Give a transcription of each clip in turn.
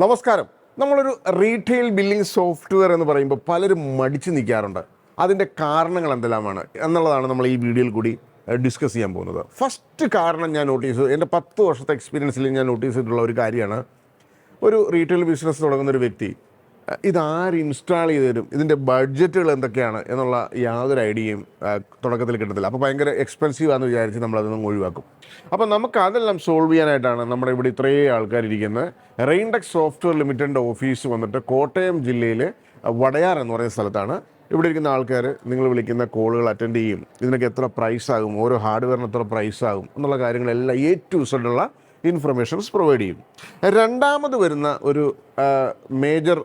നമസ്കാരം. നമ്മളൊരു retail billing software എന്ന് പറയുമ്പോൾ പലരും മടിച്ചു നിൽക്കാറുണ്ട്. അതിന്റെ കാരണങ്ങൾ എന്തെല്ലാമാണ് എന്നുള്ളതാണ് നമ്മൾ ഈ വീഡിയോയിൽ കൂടി ഡിസ്കസ് ചെയ്യാൻ പോകുന്നത്. ഫസ്റ്റ് കാരണം ഞാൻ നോട്ടീസ് ചെയ്തു എന്റെ പത്ത് വർഷത്തെ എക്സ്പീരിയൻസിൽ ഞാൻ നോട്ടീസ് ചെയ്തിട്ടുള്ള ഒരു കാര്യമാണ്. ഒരു റീറ്റെയിൽ ബിസിനസ് തുടങ്ങുന്ന ഒരു വ്യക്തി ഇതാര് ഇൻസ്റ്റാൾ ചെയ്ത് തരും? ഇതിന്റെ ബഡ്ജറ്റുകൾ എന്തൊക്കെയാണ് എന്നുള്ള യാതൊരു ഐഡിയയും തുടക്കത്തിൽ കിട്ടത്തില്ല. അപ്പോൾ ഭയങ്കര എക്സ്പെൻസീവ് ആണെന്ന് വിചാരിച്ച് നമ്മളതൊന്നും ഒഴിവാക്കും. അപ്പോൾ നമുക്ക് അതെല്ലാം സോൾവ് ചെയ്യാനായിട്ടാണ് നമ്മുടെ ഇവിടെ ഇത്രയും ആൾക്കാരിരിക്കുന്നത് റെയിൻടെക്സ് സോഫ്റ്റ്വെയർ ലിമിറ്റഡിന്റെ ഓഫീസ് വന്നിട്ട് കോട്ടയം ജില്ലയിൽ വടയാർ എന്ന് പറയുന്ന സ്ഥലത്താണ് ഇവിടെ ഇരിക്കുന്ന ആൾക്കാർ നിങ്ങൾ വിളിക്കുന്ന കോളുകൾ അറ്റൻഡ് ചെയ്യും. ഇതിനൊക്കെ എത്ര പ്രൈസ് ആകും ഓരോ ഹാർഡ്വെയറിന് എത്ര പ്രൈസ് ആകും എന്നുള്ള കാര്യങ്ങളെല്ലാം എ ടു സെഡുള്ള ഇൻഫർമേഷൻസ് പ്രൊവൈഡ് ചെയ്യും. രണ്ടാമത് വരുന്ന ഒരു മേജർ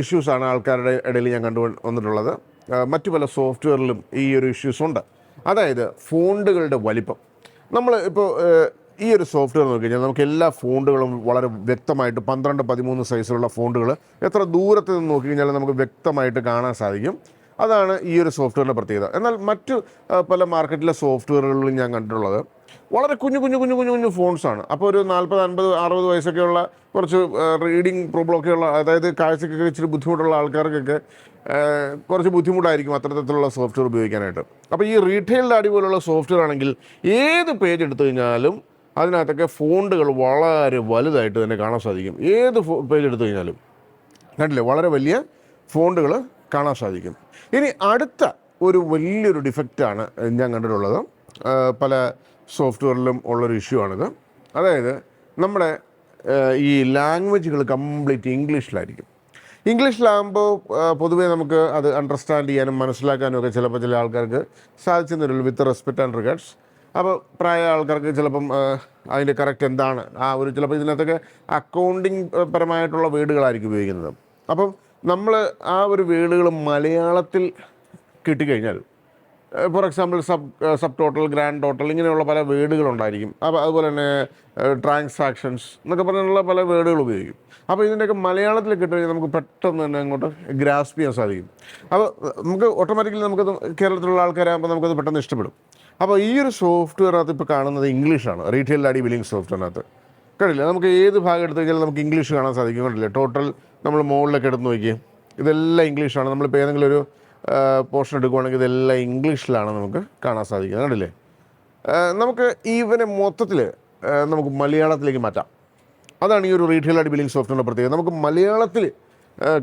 ഇഷ്യൂസാണ് ആൾക്കാരുടെ ഇടയിൽ ഞാൻ കണ്ടു വന്നിട്ടുള്ളത്. മറ്റു പല സോഫ്റ്റ്വെയറിലും ഈ ഒരു ഇഷ്യൂസ് ഉണ്ട്. അതായത് ഫോണ്ടുകളുടെ വലിപ്പം. നമ്മൾ ഇപ്പോൾ ഈ ഒരു സോഫ്റ്റ്വെയർ നോക്കി കഴിഞ്ഞാൽ നമുക്ക് എല്ലാ ഫോണ്ടുകളും വളരെ വ്യക്തമായിട്ട് പന്ത്രണ്ട് പതിമൂന്ന് സൈസിലുള്ള ഫോണ്ടുകൾ എത്ര ദൂരത്ത് നിന്ന് നോക്കി കഴിഞ്ഞാൽ നമുക്ക് വ്യക്തമായിട്ട് കാണാൻ സാധിക്കും. അതാണ് ഈ ഒരു സോഫ്റ്റ്വെയറിന്റെ പ്രത്യേകത. എന്നാൽ മറ്റു പല മാർക്കറ്റിലെ സോഫ്റ്റ്വെയറുകളിലും ഞാൻ കണ്ടിട്ടുള്ളത് വളരെ കുഞ്ഞു കുഞ്ഞു കുഞ്ഞു കുഞ്ഞു കുഞ്ഞു ഫോൺസാണ്. അപ്പോൾ ഒരു നാൽപ്പത് അൻപത് അറുപത് വയസ്സൊക്കെയുള്ള കുറച്ച് റീഡിങ് പ്രോബ്ലമൊക്കെയുള്ള അതായത് കാഴ്ചക്കൊക്കെ ഇച്ചിരി ബുദ്ധിമുട്ടുള്ള ആൾക്കാർക്കൊക്കെ കുറച്ച് ബുദ്ധിമുട്ടായിരിക്കും അത്തരത്തിലുള്ള സോഫ്റ്റ്വെയർ ഉപയോഗിക്കാനായിട്ട്. അപ്പോൾ ഈ റീറ്റെയിൽ ഡാഡി പോലുള്ള സോഫ്റ്റ്വെയർ ആണെങ്കിൽ ഏത് പേജ് എടുത്തു കഴിഞ്ഞാലും അതിനകത്തൊക്കെ ഫോണ്ടുകൾ വളരെ വലുതായിട്ട് തന്നെ കാണാൻ സാധിക്കും. ഏത് പേജ് എടുത്തു കഴിഞ്ഞാലും. കണ്ടില്ലേ? വളരെ വലിയ ഫോണ്ടുകൾ കാണാൻ സാധിക്കും. ഇനി അടുത്ത ഒരു വലിയൊരു ഡിഫക്റ്റാണ് ഞാൻ കണ്ടിട്ടുള്ളത്. പല സോഫ്റ്റ്വെയറിലും ഉള്ളൊരു ഇഷ്യൂ ആണിത്. അതായത് നമ്മുടെ ഈ ലാംഗ്വേജുകൾ കംപ്ലീറ്റ് ഇംഗ്ലീഷിലായിരിക്കും. ഇംഗ്ലീഷിലാകുമ്പോൾ പൊതുവേ നമുക്ക് അത് അണ്ടർസ്റ്റാൻഡ് ചെയ്യാനും മനസ്സിലാക്കാനും ഒക്കെ ചിലപ്പോൾ ചില ആൾക്കാർക്ക് സാധിച്ചെന്ന് വരുള്ളൂ വിത്ത് റെസ്പെക്റ്റ് ആൻഡ് റിഗാർഡ്സ് അപ്പോൾ പ്രായ ആൾക്കാർക്ക് ചിലപ്പം അതിന്റെ കറക്റ്റ് എന്താണ്? ആ ഒരു ചിലപ്പോൾ ഇതിനകത്തൊക്കെ അക്കൗണ്ടിങ് പരമായിട്ടുള്ള വേർഡുകളായിരിക്കും ഉപയോഗിക്കുന്നത്. അപ്പം നമ്മൾ ആ ഒരു വേർഡുകൾ മലയാളത്തിൽ കിട്ടിക്കഴിഞ്ഞാൽ for example sub sub total grand total ഇങ്ങനെയുള്ള പല വേർഡുകളുണ്ടായിരിക്കും. അപ്പോൾ അതുപോലെ തന്നെ ട്രാൻസാക്ഷൻസ് എന്നൊക്കെ പറഞ്ഞുള്ള പല വേഡുകൾ ഉപയോഗിക്കും. അപ്പോൾ ഇതിന്റെയൊക്കെ മലയാളത്തിൽ കിട്ടുകഴിഞ്ഞാൽ നമുക്ക് പെട്ടെന്ന് തന്നെ അങ്ങോട്ട് ഗ്രാസ്പ് ചെയ്യാൻ സാധിക്കും. അപ്പോൾ നമുക്ക് ഓട്ടോമാറ്റിക്കലി നമുക്കത് കേരളത്തിലുള്ള ആൾക്കാരാകുമ്പോൾ നമുക്കത് പെട്ടെന്ന് ഇഷ്ടപ്പെടും. അപ്പോൾ ഈ ഒരു സോഫ്റ്റ്വെയറിനകത്ത് ഇപ്പോൾ കാണുന്നത് ഇംഗ്ലീഷാണ് റീറ്റെയിൽ ഡാഡി ബില്ലിംഗ് സോഫ്റ്റ്വെയറിനകത്ത് കണ്ടില്ല നമുക്ക് ഏത് ഭാഗം എടുത്തു കഴിഞ്ഞാൽ നമുക്ക് ഇംഗ്ലീഷ് കാണാൻ സാധിക്കും. കണ്ടില്ലേ? ടോട്ടൽ നമ്മൾ മുകളിലൊക്കെ എടുത്ത് നോക്കി ഇതെല്ലാം ഇംഗ്ലീഷാണ് നമ്മളിപ്പോൾ ഏതെങ്കിലും ഒരു പോർഷൻ എടുക്കുവാണെങ്കിൽ ഇതെല്ലാം ഇംഗ്ലീഷിലാണ് നമുക്ക് കാണാൻ സാധിക്കുന്നത്. കണ്ടില്ലേ? നമുക്ക് ഈവനെ മൊത്തത്തിൽ നമുക്ക് മലയാളത്തിലേക്ക് മാറ്റാം. അതാണ് ഈ ഒരു റീറ്റെയിൽ ആയിട്ട് ബില്ലിംഗ് സോഫ്റ്റ്വെയറിന്റെ പ്രത്യേകത. നമുക്ക് മലയാളത്തിൽ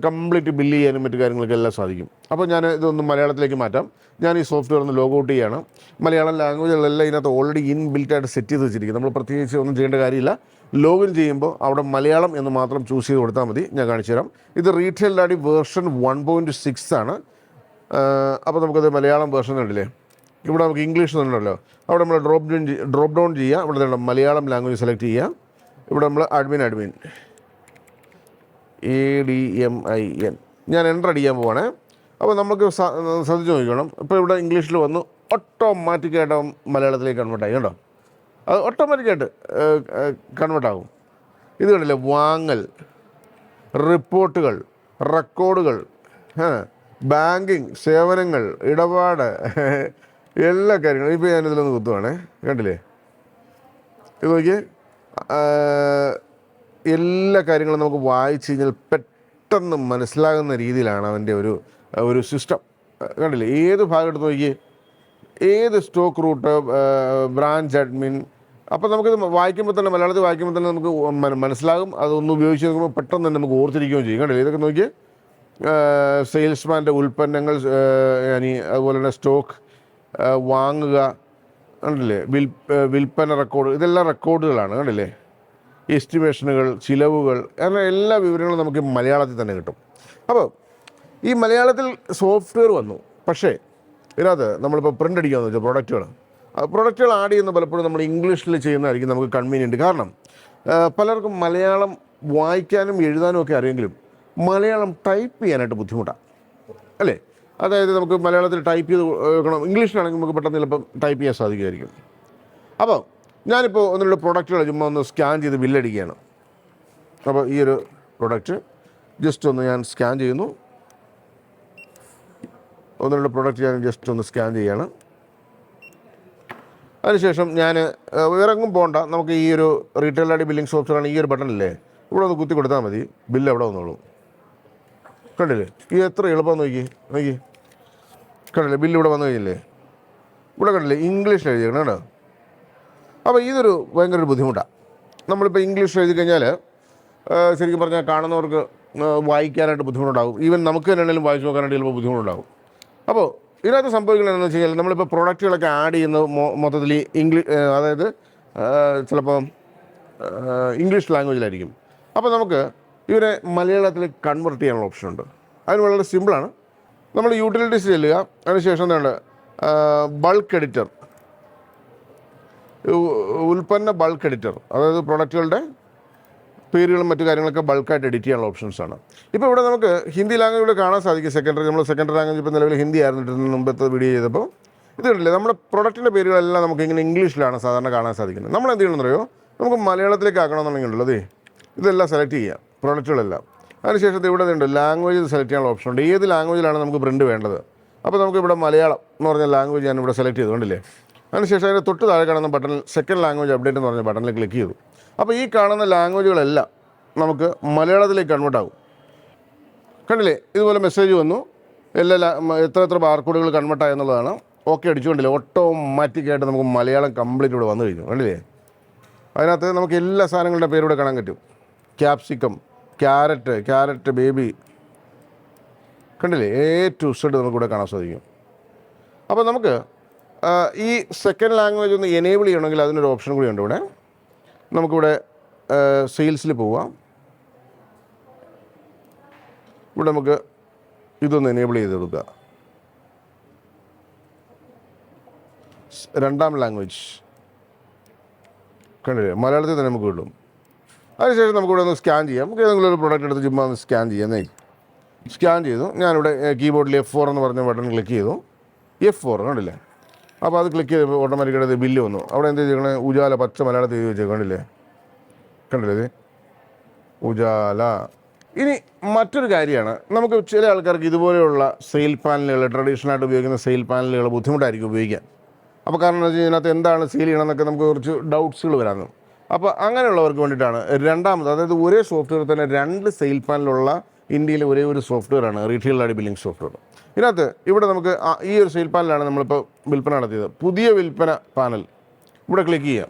കംപ്ലീറ്റ് ബില്ല് ചെയ്യാനും മറ്റു കാര്യങ്ങളൊക്കെ എല്ലാം സാധിക്കും. അപ്പോൾ ഞാൻ ഇതൊന്ന് മലയാളത്തിലേക്ക് മാറ്റാം. ഞാൻ ഈ സോഫ്റ്റ്വെയർ ഒന്ന് ലോഗ് ഔട്ട് ചെയ്യാണ്. മലയാളം ലാംഗ്വേജുകളെല്ലാം ഇതിനകത്ത് ഓൾറെഡി ഇൻ ബിൽറ്റ് ആയിട്ട് സെറ്റ് ചെയ്ത് വെച്ചിരിക്കും നമ്മൾ പ്രത്യേകിച്ച് ഒന്നും ചെയ്യേണ്ട കാര്യമില്ല. ലോഗിൻ ചെയ്യുമ്പോൾ അവിടെ മലയാളം എന്ന് മാത്രം ചൂസ് ചെയ്ത് കൊടുത്താൽ മതി. ഞാൻ കാണിച്ചു തരാം. ഇത് Retail Daddy version one point six ആണ്. അപ്പോൾ നമുക്കത് മലയാളം വേർഷൻ ഉണ്ടല്ലേ ഇവിടെ നമുക്ക് ഇംഗ്ലീഷ് ഉണ്ടല്ലോ അവിടെ നമ്മൾ ഡ്രോപ്പ് ഡൗൺ ഡ്രോപ്പ് ഡൗൺ ചെയ്യുക ഇവിടെ നമ്മൾ മലയാളം ലാംഗ്വേജ് സെലക്ട് ചെയ്യുക ഇവിടെ നമ്മൾ admin admin A D M I N ഞാൻ എന്റർ അടിക്കാൻ പോവാണേ. അപ്പോൾ നമുക്ക് ശ്രദ്ധിച്ച് നോക്കണം. ഇപ്പോൾ ഇവിടെ ഇംഗ്ലീഷിൽ വന്നു. ഓട്ടോമാറ്റിക്കായിട്ട് മലയാളത്തിലേക്ക് കൺവേർട്ട് ആയി. കേട്ടോ അത് ഓട്ടോമാറ്റിക്കായിട്ട് കൺവേർട്ട് ആകും. ഇത് കണ്ടില്ലേ? വാങ്ങൽ റിപ്പോർട്ടുകൾ റെക്കോർഡുകൾ ബാങ്കിങ് സേവനങ്ങൾ ഇടപാട് എല്ലാ കാര്യങ്ങളും. ഇപ്പോൾ ഞാനിതിലൊന്ന് കുത്തുവാണേ. കണ്ടില്ലേ? ഇത് നോക്കിയേ. എല്ലാ കാര്യങ്ങളും നമുക്ക് വായിച്ച് കഴിഞ്ഞാൽ പെട്ടെന്ന് മനസ്സിലാകുന്ന രീതിയിലാണ് അവന്റെ ഒരു ഒരു സിസ്റ്റം. കണ്ടില്ലേ? ഏത് ഭാഗം എടുത്ത് നോക്കിയേ? ഏത് സ്റ്റോക്ക് റൂട്ട് ബ്രാഞ്ച് അഡ്മിൻ? അപ്പോൾ നമുക്കിത് വായിക്കുമ്പോൾ തന്നെ മലയാളത്തിൽ വായിക്കുമ്പോൾ തന്നെ നമുക്ക് മനസ്സിലാകും. അതൊന്ന് ഉപയോഗിച്ച് നോക്കുമ്പോൾ പെട്ടെന്ന് തന്നെ നമുക്ക് ഓർത്തിരിക്കുകയും ചെയ്യും. കണ്ടില്ലേ? ഇതൊക്കെ നോക്കിയേ. സെയിൽസ്മാന്റെ ഉൽപ്പന്നങ്ങൾ ഇനി അതുപോലെ തന്നെ സ്റ്റോക്ക് വാങ്ങുക കണ്ടില്ലേ? വിൽ വിൽപ്പന റെക്കോർഡ് ഇതെല്ലാം റെക്കോർഡുകളാണ് കണ്ടില്ലേ? എസ്റ്റിമേഷനുകൾ ചിലവുകൾ അങ്ങനെ എല്ലാ വിവരങ്ങളും നമുക്ക് മലയാളത്തിൽ തന്നെ കിട്ടും. അപ്പോൾ ഈ മലയാളത്തിൽ സോഫ്റ്റ്വെയർ വന്നു. പക്ഷേ ഇതിനകത്ത് നമ്മളിപ്പോൾ പ്രിന്റ് അടിക്കാമെന്ന് വെച്ചാൽ പ്രൊഡക്റ്റുകൾ പ്രൊഡക്റ്റുകൾ ആഡ് ചെയ്യുന്ന പലപ്പോഴും നമ്മൾ ഇംഗ്ലീഷിൽ ചെയ്യുന്നതായിരിക്കും നമുക്ക് കൺവീനിയന്റ് കാരണം പലർക്കും മലയാളം വായിക്കാനും എഴുതാനും ഒക്കെ അറിയെങ്കിലും മലയാളം ടൈപ്പ് ചെയ്യാനായിട്ട് ബുദ്ധിമുട്ടാണ് അല്ലേ? അതായത് നമുക്ക് മലയാളത്തിൽ ടൈപ്പ് ചെയ്ത് വെക്കണം ഇംഗ്ലീഷിലാണെങ്കിൽ നമുക്ക് പെട്ടെന്ന് ചിലപ്പം ടൈപ്പ് ചെയ്യാൻ സാധിക്കുമായിരിക്കും. അപ്പോൾ ഞാനിപ്പോൾ ഒന്ന് പ്രൊഡക്റ്റുകൾ ചുമ്മാ ഒന്ന് സ്കാൻ ചെയ്ത് ബില്ലടിക്കുകയാണ് അപ്പോൾ ഈ ഒരു പ്രൊഡക്റ്റ് ജസ്റ്റ് ഒന്ന് ഞാൻ സ്കാൻ ചെയ്യുന്നു. ഒന്ന് പ്രൊഡക്റ്റ് ഞാൻ ജസ്റ്റ് ഒന്ന് സ്കാൻ ചെയ്യാണ് അതിനുശേഷം ഞാൻ വേറെ എങ്ങും പോകണ്ട നമുക്ക് ഈ ഒരു റീറ്റെയിൽ ആയിട്ട് ബില്ലിംഗ് സോഫ്റ്റ്വെയറാണ് ഈ ഒരു ബട്ടൺ ഇല്ലേ? ഇവിടെ ഒന്ന് കുത്തി കൊടുത്താൽ മതി. ബില്ല് എവിടെ വന്നോളൂ. കണ്ടില്ലേ? ഈ എത്ര എളുപ്പം നോക്കി നോക്കി. കണ്ടില്ലേ? ബില്ല് ഇവിടെ വന്നു കഴിഞ്ഞില്ലേ? ഇവിടെ കണ്ടില്ലേ? ഇംഗ്ലീഷ് എഴുതിയേക്കണം കേട്ടോ അപ്പോൾ ഇതൊരു ഭയങ്കര ഒരു ബുദ്ധിമുട്ടാണ് നമ്മളിപ്പോൾ ഇംഗ്ലീഷ് എഴുതി കഴിഞ്ഞാൽ ശരിക്കും പറഞ്ഞാൽ കാണുന്നവർക്ക് വായിക്കാനായിട്ട് ബുദ്ധിമുട്ടുണ്ടാകും ഈവൻ നമുക്ക് തന്നെയാണെങ്കിലും വായിച്ച് നോക്കാനായിട്ട് ചിലപ്പോൾ ബുദ്ധിമുട്ടുണ്ടാകും അപ്പോൾ ഇതിനകത്ത് സംഭവിക്കുന്നത് എന്താണെന്ന് വെച്ച് കഴിഞ്ഞാൽ നമ്മളിപ്പോൾ പ്രൊഡക്റ്റുകളൊക്കെ ആഡ് ചെയ്യുന്നത് മൊത്തത്തിൽ ഇംഗ്ലീഷ് അതായത് ചിലപ്പം ഇംഗ്ലീഷ് ലാംഗ്വേജിലായിരിക്കും അപ്പോൾ നമുക്ക് ഇവരെ മലയാളത്തിൽ കൺവെർട്ട് ചെയ്യാനുള്ള ഓപ്ഷൻ ഉണ്ട്. അതിന് വളരെ സിമ്പിളാണ് നമ്മൾ യൂട്ടിലിറ്റീസ് ചെല്ലുക. അതിനുശേഷം എന്താണ് ബൾക്ക് എഡിറ്റർ ഉൽപ്പന്ന ബൾക്ക് എഡിറ്റർ അതായത് പ്രൊഡക്റ്റുകളുടെ പേരുകളും മറ്റു കാര്യങ്ങളൊക്കെ ബൾക്കായിട്ട് എഡിറ്റ് ചെയ്യാനുള്ള ഓപ്ഷൻസ് ആണ്. ഇപ്പോൾ ഇവിടെ നമുക്ക് ഹിന്ദി ലാംഗ്വേജ് കാണാൻ സാധിക്കും. സെക്കൻഡറി നമ്മൾ സെക്കൻഡറി ലാംഗ്വേജ് ഇപ്പോൾ നിലവിൽ ഹിന്ദി ആയിരുന്നു മുമ്പത്തെ വീഡിയോ ചെയ്തപ്പോൾ ഇത് കണ്ടില്ലേ? നമ്മുടെ പ്രൊഡക്റ്റിന്റെ പേരുകളെല്ലാം നമുക്ക് ഇങ്ങനെ ഇംഗ്ലീഷിലാണ് സാധാരണ കാണാൻ സാധിക്കുന്നത്. നമ്മൾ എന്ത് ചെയ്യണമെന്നറിയോ? നമുക്ക് മലയാളത്തിലേക്ക് ആക്കണമെന്നുണ്ടെങ്കിൽ ഉള്ളത് ഇതെല്ലാം സെലക്ട് ചെയ്യാം. പ്രൊഡക്റ്റുകളെല്ലാം അതിനുശേഷം ഇവിടെ ഉണ്ട്. ലാംഗ്വേജ് സെലക്ട് ചെയ്യാനുള്ള ഓപ്ഷൻ ഉണ്ട്. ഏത് ലാംഗ്വേജിലാണ് നമുക്ക് പ്രിന്റ് വേണ്ടത്? അപ്പോൾ നമുക്ക് ഇവിടെ മലയാളം എന്ന് പറഞ്ഞ ലാംഗ്വേജ് ഞാൻ ഇവിടെ സെലക്ട് ചെയ്തുകൊണ്ടില്ലേ അതിനുശേഷം അതിന് തൊട്ട് താഴെ കാണുന്ന ബട്ടൺ സെക്കൻഡ് ലാംഗ്വേജ് അപ്ഡേറ്റ് എന്ന് പറഞ്ഞ ബട്ടണിൽ ക്ലിക്ക് ചെയ്തു. അപ്പോൾ ഈ കാണുന്ന ലാംഗ്വേജുകളെല്ലാം നമുക്ക് മലയാളത്തിലേക്ക് കൺവേർട്ട് ആകും. കണ്ടില്ലേ? ഇതുപോലെ മെസ്സേജ് വന്നു. എല്ലാ എത്ര എത്ര ബാർകോഡുകൾ കൺവേർട്ട് ആയെന്നുള്ളതാണ് ഓക്കെ അടിച്ചുകൊണ്ടില്ലേ ഓട്ടോമാറ്റിക്കായിട്ട് നമുക്ക് മലയാളം കംപ്ലീറ്റ് ഇവിടെ വന്നു കഴിഞ്ഞു. കണ്ടില്ലേ? അതിനകത്ത് നമുക്ക് എല്ലാ സാധനങ്ങളുടെ പേരൂടെ കാണാൻ പറ്റും. ക്യാപ്സിക്കം ക്യാരറ്റ് ക്യാരറ്റ് ബേബി കണ്ടില്ലേ? എ ടു സെഡ് നമുക്കിവിടെ കാണാൻ സാധിക്കും. അപ്പോൾ നമുക്ക് ഈ സെക്കൻഡ് ലാംഗ്വേജ് ഒന്ന് എനേബിൾ ചെയ്യണമെങ്കിൽ അതിനൊരു ഓപ്ഷൻ കൂടി ഉണ്ട് ഇവിടെ. നമുക്കിവിടെ സെയിൽസിൽ പോവാം. ഇവിടെ നമുക്ക് ഇതൊന്ന് എനേബിൾ ചെയ്ത് കൊടുക്കുക. രണ്ടാം ലാംഗ്വേജ് കണ്ടില്ലേ? മലയാളത്തിൽ തന്നെ നമുക്ക് കിട്ടും. അതിനുശേഷം നമുക്കിവിടെ ഒന്ന് സ്കാൻ ചെയ്യാം. നമുക്ക് ഏതെങ്കിലും ഒരു പ്രൊഡക്റ്റ് എടുത്ത് ചുമ്മാ ഒന്ന് സ്കാൻ ചെയ്യാന്നേ. സ്കാൻ ചെയ്തു. ഞാനിവിടെ കീബോർഡിൽ എഫ് ഫോർ എന്ന് പറഞ്ഞ ബട്ടൺ ക്ലിക്ക് ചെയ്തു. എഫ് ഫോർ കണ്ടില്ലേ? അപ്പോൾ അത് ക്ലിക്ക് ചെയ്തപ്പോൾ ഓട്ടോമാറ്റിക്കായിട്ട് ബില്ല് വന്നു. അവിടെ എന്ത് ചെയ്യണേ ഉജാല പച്ച മലയാളത്തിൽ എഴുതി വെച്ചേക്കും കണ്ടില്ലേ? കണ്ടില്ലേ ഉജാല ഇനി മറ്റൊരു കാര്യമാണ്. നമുക്ക് ചില ആൾക്കാർക്ക് ഇതുപോലെയുള്ള സെയിൽ പാനലുകൾ ട്രഡീഷണൽ ആയിട്ട് ഉപയോഗിക്കുന്ന സെയിൽ പാനലുകൾ ബുദ്ധിമുട്ടായിരിക്കും ഉപയോഗിക്കാൻ. അപ്പോൾ കാരണം എന്ന് വെച്ച് കഴിഞ്ഞാൽ ഇതിനകത്ത് എന്താണ് സെയിൽ ചെയ്യണമെന്നൊക്കെ നമുക്ക് കുറച്ച് ഡൗട്ട്സുകൾ വരാമെന്ന് അപ്പോൾ അങ്ങനെയുള്ളവർക്ക് വേണ്ടിയിട്ടാണ് രണ്ടാമത് അതായത് ഒരേ സോഫ്റ്റ്വെയർ തന്നെ രണ്ട് സെയിൽ പാനലുള്ള ഇന്ത്യയിലെ ഒരേ ഒരു സോഫ്റ്റ്വെയറാണ് റീറ്റെയിൽ ആയിട്ട് ബില്ലിംഗ് സോഫ്റ്റ്വെയർ ഇതിനകത്ത് ഇവിടെ നമുക്ക് ഈ ഒരു സെയിൽ പാനലാണ് നമ്മളിപ്പോൾ വിൽപ്പന നടത്തിയത്. പുതിയ വിൽപ്പന പാനൽ ഇവിടെ ക്ലിക്ക് ചെയ്യാം.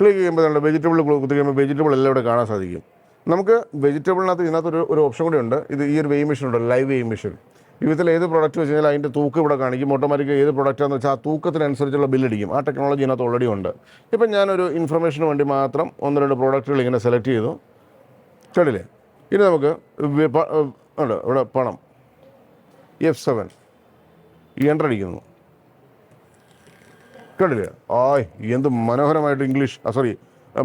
ക്ലിക്ക് ചെയ്യുമ്പോൾ നമ്മുടെ വെജിറ്റബിൾ കുത്തി കഴിയുമ്പോൾ വെജിറ്റബിൾ എല്ലാം ഇവിടെ കാണാൻ സാധിക്കും. നമുക്ക് വെജിറ്റബിളിനകത്ത് ഇതിനകത്ത് ഒരു ഒരു ഓപ്ഷൻ കൂടി ഉണ്ട്. ഇത് ഈ ഒരു വെയ് മെഷീൻ ഉണ്ട് ലൈവ് വെയ് മെഷീൻ ജീവിതത്തിൽ ഏത് പ്രോഡക്റ്റ് വെച്ച് കഴിഞ്ഞാൽ അതിന്റെ തൂക്കം ഇവിടെ കാണിക്കും. ഓട്ടോമാറ്റിക് ഏത് പ്രോഡക്റ്റാന്ന് വെച്ചാൽ ആ തൂക്കത്തിനനുസരിച്ചുള്ള ബില്ലടിക്കും ആ ടെക്നോളജി ഇതിനകത്ത് ഓൾറെഡി ഉണ്ട്. ഇപ്പം ഞാനൊരു ഇൻഫർമേഷന് വേണ്ടി മാത്രം ഒന്ന് രണ്ട് പ്രോഡക്റ്റുകൾ ഇങ്ങനെ സെലക്ട് ചെയ്തു. കണ്ടില്ലേ ഇനി നമുക്ക് ഉണ്ട്. ഇവിടെ പണം. എഫ് സെവൻ എന്റർ അടിക്കുന്നു. കേട്ടില്ലേ? ആയ് എന്ത് മനോഹരമായിട്ട് ഇംഗ്ലീഷ് സോറി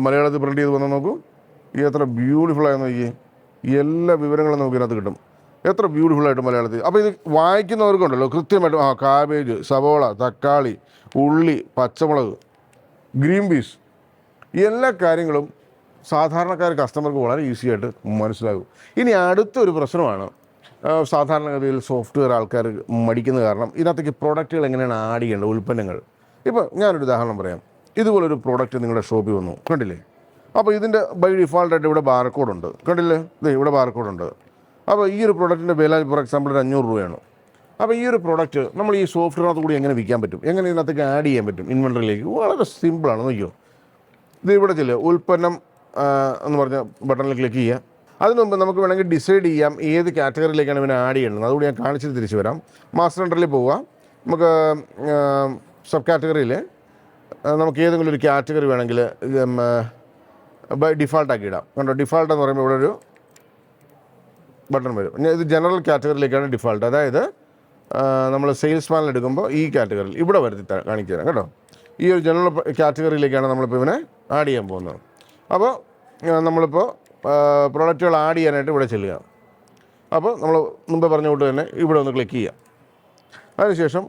മലയാളത്തിൽ പ്രിന്റ് ചെയ്ത് വന്നാൽ നോക്കൂ. എത്ര ബ്യൂട്ടിഫുൾ ആയെന്ന് നോക്കി എല്ലാ വിവരങ്ങളും നമുക്ക് ഇതിനകത്ത് കിട്ടും. എത്ര ബ്യൂട്ടിഫുള്ളായിട്ട് മലയാളത്തിൽ. അപ്പോൾ ഇത് വായിക്കുന്നവർക്കുണ്ടല്ലോ കൃത്യമായിട്ട് ആ കാബേജ് സവോള തക്കാളി ഉള്ളി പച്ചമുളക് ഗ്രീൻ പീസ് എല്ലാ കാര്യങ്ങളും സാധാരണക്കാർ കസ്റ്റമർക്ക് വളരെ ഈസി ആയിട്ട് മനസ്സിലാകും. ഇനി അടുത്തൊരു പ്രശ്നമാണ് സാധാരണഗതിയിൽ സോഫ്റ്റ്വെയർ ആൾക്കാർ മടിക്കുന്ന കാരണം ഇതിനകത്തേക്ക് പ്രോഡക്റ്റുകൾ എങ്ങനെയാണ് ആഡ് ചെയ്യേണ്ടത് ഉൽപ്പന്നങ്ങൾ. ഇപ്പോൾ ഞാനൊരു ഉദാഹരണം പറയാം. ഇതുപോലൊരു പ്രോഡക്റ്റ് നിങ്ങളുടെ ഷോപ്പിൽ വന്നു കണ്ടില്ലേ? അപ്പോൾ ഇതിന്റെ ബൈ ഡിഫാൾട്ടായിട്ട് ഇവിടെ ബാർകോഡ് ഉണ്ട് കണ്ടില്ലേ? ദേ ഇവിടെ ബാർകോഡ് ഉണ്ട് അപ്പോൾ ഈ ഒരു പ്രോഡക്റ്റിന്റെ വില ഫോർ എക്സാമ്പിൾ ഒരു അഞ്ഞൂറ് രൂപയാണ്. അപ്പോൾ ഈ ഒരു പ്രോഡക്റ്റ് നമ്മൾ ഈ സോഫ്റ്റ്വെയറിനകത്ത് കൂടി എങ്ങനെ വിൽക്കാൻ പറ്റും? എങ്ങനെ ഇതിനകത്തേക്ക് ആഡ് ചെയ്യാൻ പറ്റും? ഇൻവെന്ററിയിലേക്ക് വളരെ സിമ്പിളാണ് നോക്കിയോ? ഇത് ഇവിടെ ചില ഉൽപ്പന്നം എന്ന് പറഞ്ഞ ബട്ടണിൽ ക്ലിക്ക് ചെയ്യുക. അതിന് മുമ്പ് നമുക്ക് വേണമെങ്കിൽ ഡിസൈഡ് ചെയ്യാം ഏത് കാറ്റഗറിയിലേക്കാണ് ഇവനെ ആഡ് ചെയ്യേണ്ടത്. അതുകൂടി ഞാൻ കാണിച്ചിട്ട് തിരിച്ച് വരാം. മാസ്റ്റർ അണ്ടറിൽ പോവുക നമുക്ക് സബ് കാറ്റഗറിയിൽ നമുക്ക് ഏതെങ്കിലും ഒരു കാറ്റഗറി വേണമെങ്കിൽ ബൈ ഡിഫാൾട്ടാക്കി ഇടാം. കണ്ടോ? ഡിഫാൾട്ട് എന്ന് പറയുമ്പോൾ ഇവിടെ ഒരു ബട്ടൺ വരും. ഇത് ജനറൽ കാറ്റഗറിയിലേക്കാണ് ഡിഫാൾട്ട് അതായത് നമ്മൾ സെയിൽസ് മാനിൽ എടുക്കുമ്പോൾ ഈ കാറ്റഗറിയിൽ ഇവിടെ വരുത്തി കാണിക്കുക കേട്ടോ. ഈ ഒരു ജനറൽ കാറ്റഗറിയിലേക്കാണ് നമ്മളിപ്പോൾ ഇവനെ ആഡ് ചെയ്യാൻ പോകുന്നത്. അപ്പോൾ നമ്മളിപ്പോൾ പ്രോഡക്റ്റുകൾ ആഡ് ചെയ്യാനായിട്ട് ഇവിടെ ചെല്ലുക. അപ്പോൾ നമ്മൾ മുമ്പേ പറഞ്ഞ കൂട്ട് തന്നെ ഇവിടെ ഒന്ന് ക്ലിക്ക് ചെയ്യുക. അതിനുശേഷം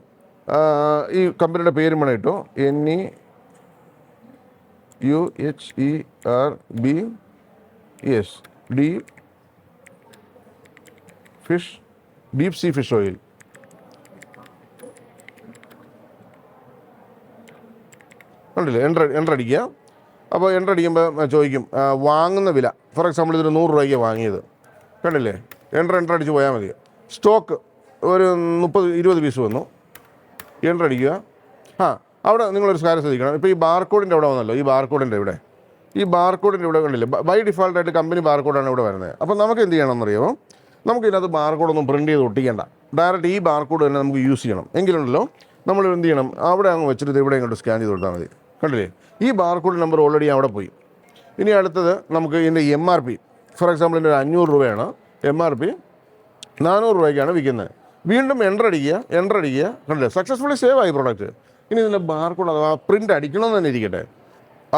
ഈ കമ്പനിയുടെ പേരും വേണം ഇട്ടു. N E U H E R B S D fish deep sea fish oil. കണ്ടില്ലേ? എന്റർ അടിക്കുക അപ്പോൾ എന്റർ അടിക്കുമ്പോൾ ചോദിക്കും വാങ്ങുന്ന വില. ഫോർ എക്സാമ്പിൾ ഇതിന് നൂറ് രൂപയ്ക്ക് വാങ്ങിയത്. കണ്ടില്ലേ? എന്റർ എന്റർ അടിച്ച് പോയാൽ മതി. സ്റ്റോക്ക് ഒരു മുപ്പത് ഇരുപത് പീസ് വന്നു. എന്റർ അടിക്കുക ആ അവിടെ നിങ്ങളൊരു കാര്യം ശ്രദ്ധിക്കണം. ഇപ്പോൾ ഈ ബാർകോഡിന്റെ അവിടെ വന്നല്ലോ. ഈ ബാർകോഡിന്റെ ഇവിടെ. ഈ ബാർകോഡിന്റെ ഇവിടെ കണ്ടില്ലേ? ബൈ ഡിഫാൾട്ടായിട്ട് കമ്പനി ബാർകോഡാണ് ഇവിടെ വരുന്നത്. അപ്പോൾ നമുക്ക് എന്ത് ചെയ്യണമെന്നറിയാമോ നമുക്ക് ഇതിനകത്ത് ബാർകോഡൊന്നും പ്രിന്റ് ചെയ്ത് ഒട്ടിക്കേണ്ട. ഡയറക്റ്റ് ഈ ബാർകോഡ് തന്നെ നമുക്ക് യൂസ് ചെയ്യണം. എങ്കിലുണ്ടല്ലോ നമ്മൾ എന്ത് ചെയ്യണം? അവിടെ അങ്ങ് വെച്ചിട്ട് ഇവിടെ ഇങ്ങോട്ട് സ്കാൻ ചെയ്ത് കൊടുത്താൽ മതി. കണ്ടില്ലേ? ഈ ബാർകോഡ് നമ്പർ ഓൾറെഡി അവിടെ പോയി. ഇനി അടുത്തത് നമുക്ക് ഇതിന്റെ M R P for example ഇതിന്റെ അഞ്ഞൂറ് രൂപയാണ് എം ആർ പി നാനൂറ് രൂപയ്ക്കാണ് വിൽക്കുന്നത്. വീണ്ടും എന്റർ അടിക്കുക എന്റർ അടിക്കുക. കണ്ടില്ലേ? സക്സസ്ഫുള്ളി സേവ് ആയി പ്രോഡക്റ്റ് ഇനി ഇതിന്റെ ബാർകോഡ് അഥവാ പ്രിന്റ് അടിക്കണമെന്ന് തന്നെ ഇരിക്കട്ടെ.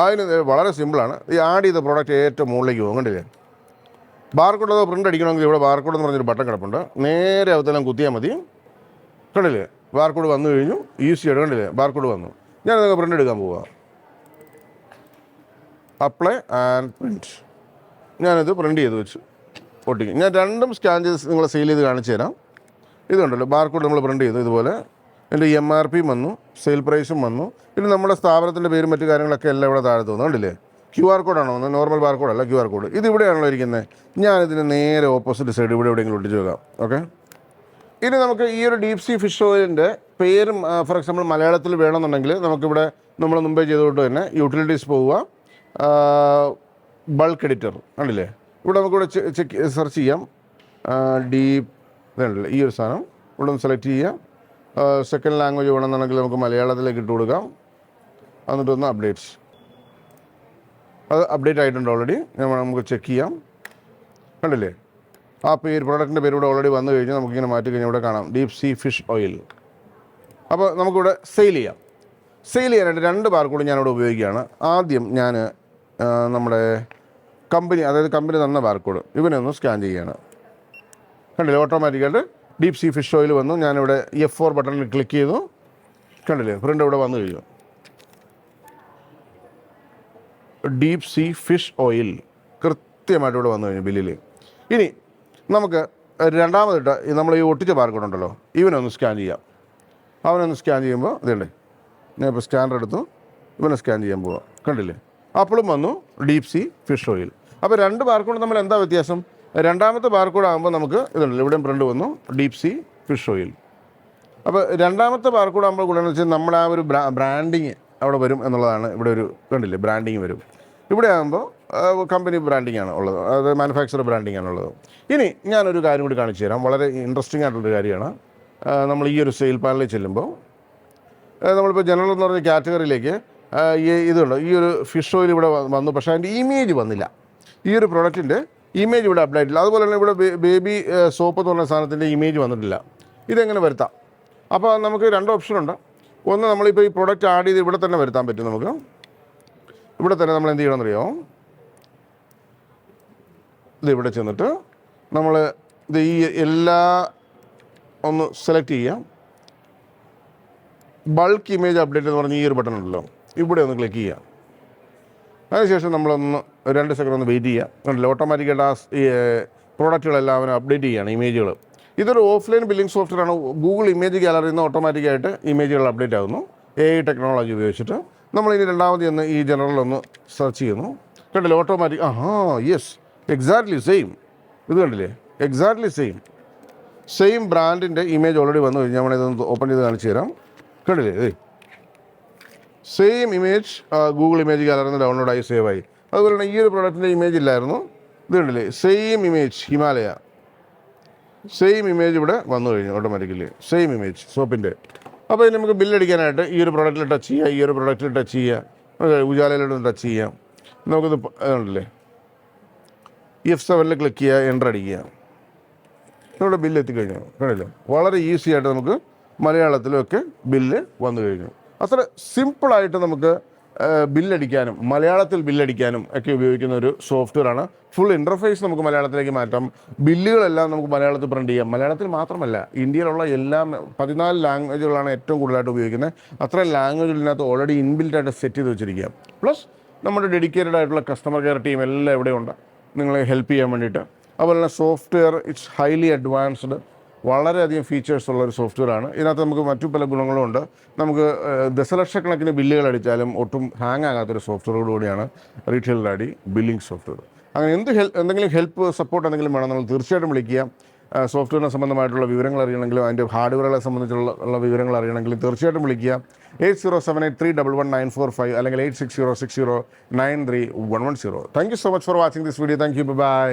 അതിന് വളരെ സിമ്പിളാണ് ഈ ആഡ് ചെയ്ത പ്രോഡക്റ്റ് ഏറ്റവും മുകളിലേക്ക് പോകും. കണ്ടില്ലേ? അഥവാ പ്രിന്റ് അടിക്കണമെങ്കിൽ ഇവിടെ ബാർക്കോഡ് എന്ന് പറഞ്ഞൊരു ബട്ടൺ കിടപ്പുണ്ട്. നേരെ അവത്തെല്ലാം കുത്തിയാൽ മതി. കണ്ടില്ലേ? ബാർക്കോഡ് വന്നു കഴിഞ്ഞു. ഈസി ആയിട്ട് കണ്ടില്ലേ? ബാർക്കോഡ് വന്നു. ഞാൻ നിങ്ങൾക്ക് പ്രിന്റ് എടുക്കാൻ പോവാം. അപ്ലൈ ആൻഡ് പ്രിന്റ് ഞാനിത് പ്രിന്റ് ചെയ്ത് വെച്ചു. ഒട്ടിക്കും. ഞാൻ രണ്ടും സ്കാൻ ചെയ്ത് നിങ്ങളെ സെയിൽ ചെയ്ത് കാണിച്ചു തരാം. ഇതുണ്ടല്ലോ ബാർക്കോഡ് നമ്മൾ പ്രിന്റ് ചെയ്തു ഇതുപോലെ. എന്റെ എം ആർ പിയും വന്നു സെയിൽ പ്രൈസും വന്നു. പിന്നെ നമ്മുടെ സ്ഥാപനത്തിന്റെ പേരും മറ്റു കാര്യങ്ങളൊക്കെ എല്ലാം ഇവിടെ താഴെ തോന്നുന്നു. കണ്ടില്ലേ? ക്യു ആർ കോഡാണോ വന്നത് നോർമൽ ബാർ അല്ല ക്യു ആർ കോഡ് ഇത് ഇരിക്കുന്നത് ഞാനിതിന് നേരെ ഓപ്പോസിറ്റ് സൈഡ് ഇവിടെ എവിടെയെങ്കിലും ഒട്ടിച്ച് വെക്കാം. ഓക്കെ ഇനി നമുക്ക് ഈ ഒരു ഡീപ് സീ ഫിഷ് ഓയിലിന്റെ പേരും ഫോർ എക്സാമ്പിൾ മലയാളത്തിൽ വേണമെന്നുണ്ടെങ്കിൽ നമുക്കിവിടെ നമ്മൾ മുമ്പേ ചെയ്തുകൊണ്ട് തന്നെ യൂട്ടിലിറ്റീസ് പോവുക. ബൾക്ക് എഡിറ്റർ കണ്ടില്ലേ? ഇവിടെ നമുക്കിവിടെ ചെക്ക് സെർച്ച് ചെയ്യാം. ഡീപ് ഇതാണല്ലേ ഈ ഒരു സാധനം. ഇവിടെ ഒന്ന് സെലക്ട് ചെയ്യാം. സെക്കൻഡ് ലാംഗ്വേജ് വേണമെന്നുണ്ടെങ്കിൽ നമുക്ക് മലയാളത്തിലേക്ക് ഇട്ട് കൊടുക്കാം. എന്നിട്ടൊന്ന് അപ്ഡേറ്റ്സ് അത് അപ്ഡേറ്റ് ആയിട്ടുണ്ട് ഓൾറെഡി നമുക്ക് ചെക്ക് ചെയ്യാം. കണ്ടില്ലേ? ആ പേര് പ്രോഡക്റ്റിന്റെ പേര് ഇവിടെ ഓൾറെഡി വന്നു കഴിഞ്ഞാൽ നമുക്കിങ്ങനെ മാറ്റി കഴിഞ്ഞാൽ ഇവിടെ കാണാം. ഡീപ് സീ ഫിഷ് ഓയിൽ അപ്പോൾ നമുക്കിവിടെ സെയിൽ ചെയ്യാം. സെയിൽ ചെയ്യാനായിട്ട് രണ്ട് ബാർക്കോഡ് ഞാനിവിടെ ഉപയോഗിക്കുകയാണ്. ആദ്യം ഞാൻ നമ്മുടെ കമ്പനി അതായത് കമ്പനി തന്ന ബാർക്കോഡ് ഇവനെ ഒന്ന് സ്കാൻ ചെയ്യുകയാണ്. കണ്ടില്ലേ? ഓട്ടോമാറ്റിക്കായിട്ട് ഡീപ് സീ ഫിഷ് ഓയിൽ വന്നു. ഞാനിവിടെ എഫ് ഫോർ ബട്ടണിൽ ക്ലിക്ക് ചെയ്തു. കണ്ടില്ലേ? പ്രിന്റ് ഇവിടെ വന്നു കഴിഞ്ഞു. ഡീപ് സീ ഫിഷ് ഓയിൽ കൃത്യമായിട്ട് ഇവിടെ വന്നു കഴിഞ്ഞു ബില്ലിൽ ഇനി നമുക്ക് രണ്ടാമതിട്ട് നമ്മൾ ഈ ഒട്ടിച്ച ബാർക്കോഡ് ഉണ്ടല്ലോ ഇവനൊന്ന് സ്കാൻ ചെയ്യാം. അവനൊന്ന് സ്കാൻ ചെയ്യുമ്പോൾ ഇതുണ്ട് ഞാൻ ഇപ്പോൾ സ്കാനർ എടുത്തു ഇവനെ സ്കാൻ ചെയ്യാൻ പോവാം. കണ്ടില്ലേ? അപ്പോഴും വന്നു ഡീപ് സീ ഫിഷ് ഓയിൽ. അപ്പോൾ രണ്ട് ബാർക്കോഡ് തമ്മിൽ എന്താ വ്യത്യാസം? രണ്ടാമത്തെ ബാർക്കോഡ് ആകുമ്പോൾ നമുക്ക് ഇതുണ്ടല്ലോ ഇവിടെയും പ്രിന്റ് വന്നു ഡീപ് സീ ഫിഷ് ഓയിൽ. അപ്പോൾ രണ്ടാമത്തെ ബാർക്കോഡ് ആകുമ്പോൾ ഗുണമെന്ന് വെച്ചാൽ നമ്മുടെ ആ ഒരു ബ്രാൻഡിങ് അവിടെ വരും എന്നുള്ളതാണ് ഇവിടെ ഒരു കണ്ടില്ലേ? ബ്രാൻഡിങ് വരും. ഇവിടെ ആകുമ്പോൾ കമ്പനി ബ്രാൻഡിങ് ആണ് ഉള്ളത്. അത് മാനുഫാക്ചർ ബ്രാൻഡിങ് ഉള്ളത്. ഇനി ഞാനൊരു കാര്യം കൂടി കാണിച്ചു തരാം. വളരെ ഇൻട്രസ്റ്റിംഗ് ആയിട്ടുള്ളൊരു കാര്യമാണ്. നമ്മൾ ഈ ഒരു സെയിൽ പാനലിൽ ചെല്ലുമ്പോൾ നമ്മളിപ്പോൾ ജനറൽ എന്ന് പറഞ്ഞ കാറ്റഗറിയിലേക്ക് ഈ ഇതുണ്ട്? ഈ ഒരു ഫിഷ് ഓയിൽ ഇവിടെ വന്നു. പക്ഷേ അതിന്റെ ഇമേജ് വന്നില്ല. ഈ ഒരു പ്രൊഡക്റ്റിന്റെ ഇമേജ് ഇവിടെ അപ്ഡേറ്റ് ഇല്ല. അതുപോലെ തന്നെ ഇവിടെ ബേബി സോപ്പ് എന്ന് പറഞ്ഞ സാധനത്തിന്റെ ഇമേജ് വന്നിട്ടില്ല. ഇതെങ്ങനെ വരുത്താം? അപ്പോൾ നമുക്ക് രണ്ട് ഓപ്ഷൻ ഉണ്ട്. ഒന്ന് നമ്മളിപ്പോൾ ഈ പ്രൊഡക്റ്റ് ആഡ് ചെയ്ത് ഇവിടെ തന്നെ വരുത്താൻ പറ്റും നമുക്ക്. ഇവിടെ തന്നെ നമ്മൾ എന്ത് ചെയ്യണമെന്നറിയോ? ഇത് ഇവിടെ ചെന്നിട്ട് നമ്മൾ ഇത് ഈ എല്ലാ ഒന്ന് സെലക്ട് ചെയ്യാം ബൾക്ക് ഇമേജ് അപ്ഡേറ്റ് എന്ന് പറഞ്ഞ ഈ ഒരു ബട്ടൺ ഉണ്ടല്ലോ. ഇവിടെ ഒന്ന് ക്ലിക്ക് ചെയ്യാം അതിനുശേഷം നമ്മളൊന്ന് രണ്ട് സെക്കൻഡ് ഒന്ന് വെയിറ്റ് ചെയ്യാം ഉണ്ടല്ലോ ഓട്ടോമാറ്റിക്കായിട്ട് ആ പ്രോഡക്റ്റുകളെല്ലാം അവനും അപ്ഡേറ്റ് ചെയ്യുകയാണ് ഇമേജുകൾ ഇതൊരു ഓഫ്ലൈൻ ബില്ലിംഗ് സോഫ്റ്റ്വെയർ ആണ്. ഗൂഗിൾ ഇമേജ് ഗാലറിയിൽ നിന്ന് ഓട്ടോമാറ്റിക്കായിട്ട് ഇമേജുകൾ അപ്ഡേറ്റ് ആകുന്നു എ ഐ ടെക്നോളജി ഉപയോഗിച്ചിട്ട്. നമ്മൾ ഇനി രണ്ടാമത് ചെന്ന് ഈ ജനറൽ ഒന്ന് സെർച്ച് ചെയ്യുന്നു. കണ്ടില്ലേ ഓട്ടോമാറ്റിക് ആ യെസ് എക്സാക്ട്ലി സെയിം ഇത് കണ്ടില്ലേ എക്സാക്ട്ലി സെയിം സെയിം ബ്രാൻഡിന്റെ ഇമേജ് ഓൾറെഡി വന്നു കഴിഞ്ഞാൽ നമ്മളിതൊന്ന് ഓപ്പൺ ചെയ്ത് കാണിച്ചു തരാം. കണ്ടില്ലേ ഏയ് സെയിം ഇമേജ് ഗൂഗിൾ ഇമേജ് നിന്ന് ഡൗൺലോഡായി സേവ് ആയി അതുപോലെ തന്നെ ഈ ഒരു പ്രോഡക്റ്റിന്റെ ഇമേജ് ഇല്ലായിരുന്നു. ഇത് കണ്ടില്ലേ same image Himalaya. Same image ഇവിടെ വന്നു കഴിഞ്ഞു ഓട്ടോമാറ്റിക്കലി സെയിം ഇമേജ് സോപ്പിന്റെ അപ്പോൾ നമുക്ക് ബില്ലടിക്കാനായിട്ട് ഈ ഒരു പ്രോഡക്റ്റിൽ ടച്ച് ചെയ്യുക ഈ ഒരു പ്രോഡക്റ്റിൽ ടച്ച് ചെയ്യുക ഉജാലയിലോട്ട് ടച്ച് ചെയ്യാം. നമുക്കിത് ഉണ്ടല്ലേ എഫ് സെവനിൽ ക്ലിക്ക് ചെയ്യുക എന്റർ അടിക്കുക. നമ്മുടെ ബില്ല് എത്തിക്കഴിഞ്ഞു. കണ്ടില്ലേ? വളരെ ഈസി ആയിട്ട് നമുക്ക് മലയാളത്തിലൊക്കെ ബില്ല് വന്നു കഴിഞ്ഞു. അത്ര സിമ്പിളായിട്ട് നമുക്ക് ബില്ലടിക്കാനും മലയാളത്തിൽ ബില്ലടിക്കാനും ഒക്കെ ഉപയോഗിക്കുന്ന ഒരു സോഫ്റ്റ്വെയർ ആണ്. ഫുൾ ഇന്റർഫേസ് നമുക്ക് മലയാളത്തിലേക്ക് മാറ്റാം. ബില്ലുകളെല്ലാം നമുക്ക് മലയാളത്തിൽ പ്രിന്റ് ചെയ്യാം. മലയാളത്തിൽ മാത്രമല്ല ഇന്ത്യയിലുള്ള എല്ലാ പതിനാല് ലാംഗ്വേജുകളാണ് ഏറ്റവും കൂടുതലായിട്ട് ഉപയോഗിക്കുന്നത്. അത്ര ലാംഗ്വേജുകളിനകത്ത് ഓൾറെഡി ഇൻബിൽറ്റ് ആയിട്ട് സെറ്റ് ചെയ്ത് വെച്ചിരിക്കുക പ്ലസ് നമ്മുടെ ഡെഡിക്കേറ്റഡ് ആയിട്ടുള്ള കസ്റ്റമർ കെയർ ടീം എല്ലാം ഇവിടെയുണ്ട് നിങ്ങളെ ഹെൽപ്പ് ചെയ്യാൻ വേണ്ടിയിട്ട്. അതുപോലെ തന്നെ സോഫ്റ്റ്വെയർ ഇറ്റ്സ് ഹൈലി അഡ്വാൻസ്ഡ് വളരെയധികം ഫീച്ചേഴ്സ് ഉള്ള ഒരു സോഫ്റ്റ്വെയർ ആണ്. ഇതിനകത്ത് നമുക്ക് മറ്റു പല ഗുണങ്ങളും ഉണ്ട്. നമുക്ക് ദശലക്ഷക്കണക്കിന് ബില്ലുകൾ അടിച്ചാലും ഒട്ടും ഹാങ് ആകാത്തൊരു സോഫ്റ്റ്വെയറോട് കൂടിയാണ് റീറ്റെയിൽ ഡാഡി ബില്ലിംഗ് സോഫ്റ്റ്വെയർ അങ്ങനെ എന്ത് ഹെൽ എന്തെങ്കിലും ഹെൽപ്പ് സപ്പോർട്ട് എന്തെങ്കിലും വേണം നമ്മൾ തീർച്ചയായിട്ടും വിളിക്കുക. സോഫ്റ്റ്വെയറിനെ സംബന്ധമായിട്ടുള്ള വിവരങ്ങൾ അറിയണമെങ്കിലും അതിന്റെ ഹാർഡ്വെയറുകളെ സംബന്ധിച്ചുള്ള വിവരങ്ങൾ അറിയണമെങ്കിലും തീർച്ചയായിട്ടും വിളിക്കുക. Eight zero seven eight three double one nine four five അല്ലെങ്കിൽ eight six zero six zero nine three one one zero. Thank you so much for watching this video thank you bye